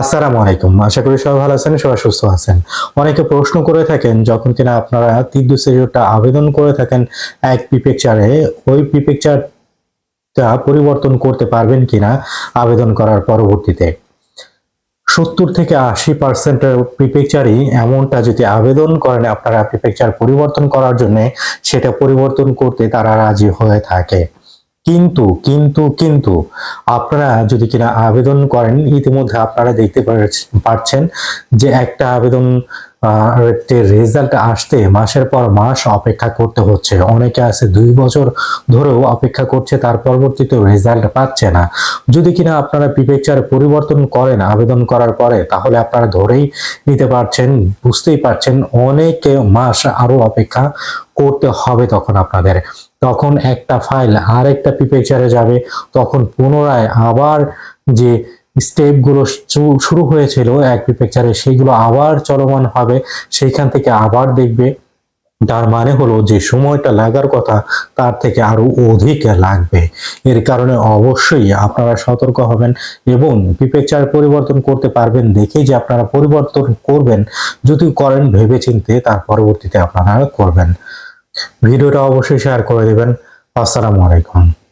আসসালামু আলাইকুম। আশা করি সবাই ভালো আছেন, সবাই সুস্থ আছেন। অনেকে প্রশ্ন করে থাকেন, যখন কিনা আপনারা তিদ্যু সেজুরটা আবেদন করে থাকেন এক পিপেকচারে ওই পিপেকচারটা পরিবর্তন করতে পারবেন কিনা আবেদন করার পরবর্তীতে। সত্তর থেকে আশি পার্সেন্টের প্রিপেকচারই এমনটা যদি আবেদন করেন আপনারা প্রিপেকচার পরিবর্তন করার জন্য, সেটা পরিবর্তন করতে তারা রাজি হয়ে থাকে। কিন্তু কিন্তু কিন্তু আপনারা যদি কিনা আবেদন করেন, ইতিমধ্যে আপনারা দেখতে পাচ্ছেন যে একটা আবেদন রেজাল্ট আসতে মাসের পর মাস অপেক্ষা করতে হচ্ছে। অনেকে আছে দুই বছর ধরেও অপেক্ষা করছে, তার পরবর্তীতে রেজাল্ট পাচ্ছে না। যদি কিনা আপনারা প্রিপেকচার পরিবর্তন করেন, আবেদন করার পরে, তাহলে আপনারা ধরেই নিতে পারছেন, বুঝতেই পারছেন, অনেকে মাস আরও অপেক্ষা করতে হবে তখন আপনাদের। তখন একটা ফাইল আর একটা যাবে, তখন পুনরায় আবার যে স্টেপগুলো শুরু হয়েছিল এক পিপেচারে সেগুলো আবার চলমান হবে, সেইখান থেকে আবার দেখবে। তার মানে হলো যে সময়টা লাগার কথা, তার থেকে আরও অধিক লাগবে। এর কারণে অবশ্যই আপনারা সতর্ক হবেন এবং পিপেকচার পরিবর্তন করতে পারবেন দেখে যে আপনারা পরিবর্তন করবেন। যদি করেন ভেবে ভেবেচিন্তে, তার পরবর্তীতে আপনারা করবেন। ভিডিওটা অবশ্যই শেয়ার করে দেবেন। আসসালামু আলাইকুম।